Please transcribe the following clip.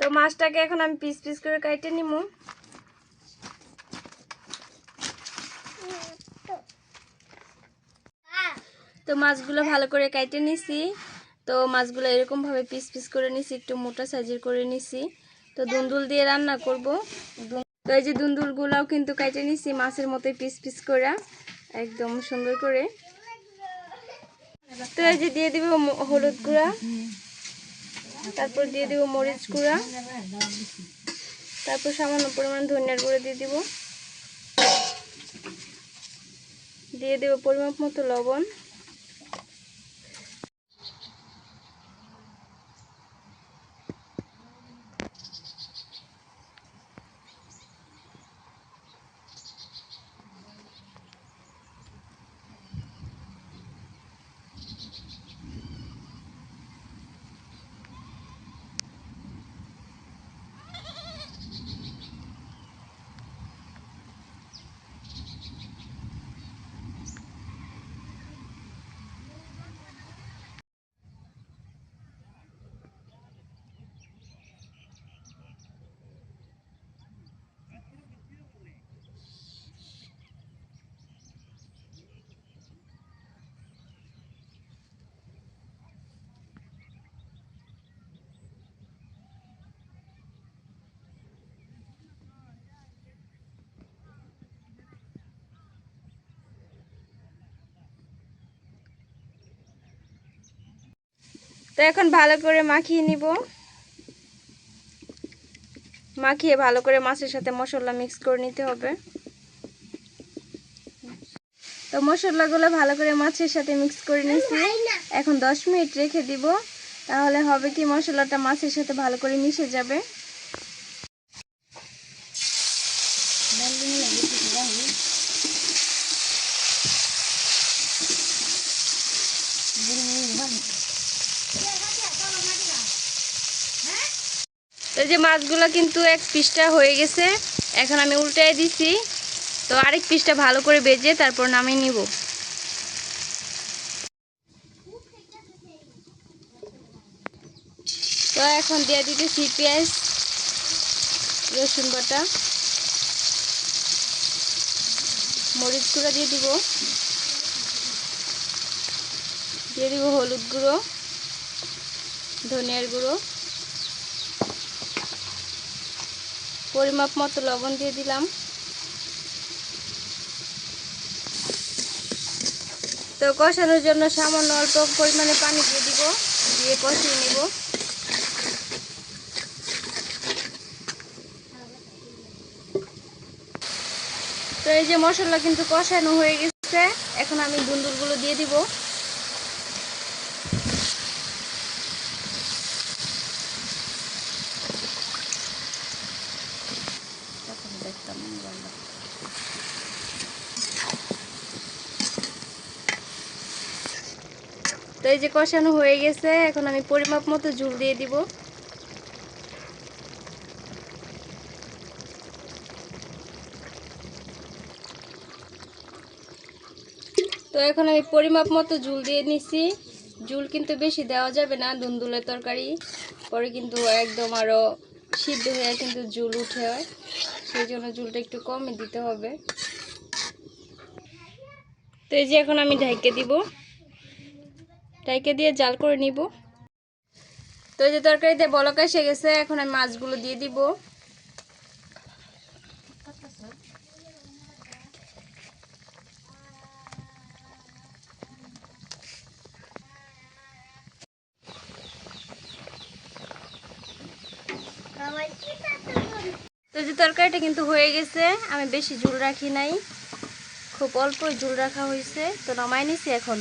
তো মাছটাকে এখন আমি পিস পিস করে কাটে নিবো তো মাছগুলো ভালো করে কাটে নিছি। তো মাছগুলো এরকমভাবে পিস পিস করে নিছি, একটু মোটা সাইজের করে নিছি। তো দুন্দুল দিয়ে রান্না করব। তো এই যে দুন্দুলগুলাও কিন্তু কাটে নিছি মাছের মতোই পিস পিস করে, একদম সুন্দর করে। তো এই দিয়ে দিব হলুদ গুঁড়া। তারপর দিয়ে দিব মরিচ গুঁড়া। তারপর সামান্য পরিমাণ ধনিয়ার গুঁড়ো দিয়ে দিব। দিয়ে দেব পরিমাপ মতো লবণ। তো এখন ভালো করে মাখিয়ে নিব। মাখিয়ে ভালো করে মাছের সাথে মশলা মিক্স করে নিতে হবে। তো মশলাগুলো ভালো করে মাছের সাথে মিক্স করে নিয়েছি। এখন দশ মিনিট রেখে দিব। তাহলে হবে কি মশলাটা মাছের সাথে ভালো করে মিশে যাবে তো এই যে মাছগুলো কিন্তু এক পিসটা হয়ে গেছে, এখন আমি উল্টাই দিছি। তো আরেক পিসটা ভালো করে বেজে তারপর নামিয়ে নিব। তো এখন দিয়ে দিতেছি পেঁয়াজ, রসুন বাটা, মরিচ গুঁড়ো দিয়ে দিব। দিয়ে দিব হলুদ গুঁড়ো, ধনিয়ার গুঁড়ো। পরিমাপ মতো লবণ দিয়ে দিলাম। তো কষানোর জন্য সামান্য অল্প পরিমাণে পানি দিয়ে দিব, দিয়ে কষিয়ে নেব। তো এই যে মশলা কিন্তু কষানো হয়ে গেছে, এখন আমি দুন্দুলগুলো দিয়ে দিব। তো এই যে কষানো হয়ে গেছে, এখন আমি পরিমাপ মতো ঝুল দিয়ে দিব। তো এখন আমি পরিমাপ মতো ঝুল দিয়ে নিছি। ঝুল কিন্তু বেশি দেওয়া যাবে না, দুন্দুলের তরকারি। পরে কিন্তু একদম আরও সিদ্ধ হয়ে কিন্তু ঝুল উঠে হয়। সেই জন্য ঝুলটা একটু কমই দিতে হবে। তো এই যে এখন আমি ঢাইকে দিব। ঢাইকে দিয়ে জাল করে নিব। তো এই যে তরকারিতে বলক এসে গেছে, এখন আমি মাছগুলো দিয়ে দিব। তো যে তরকারিটা কিন্তু হয়ে গেছে, আমি বেশি ঝুল রাখি নাই। খুব অল্প ঝুল রাখা হয়েছে, তো নামাই নিছি এখন।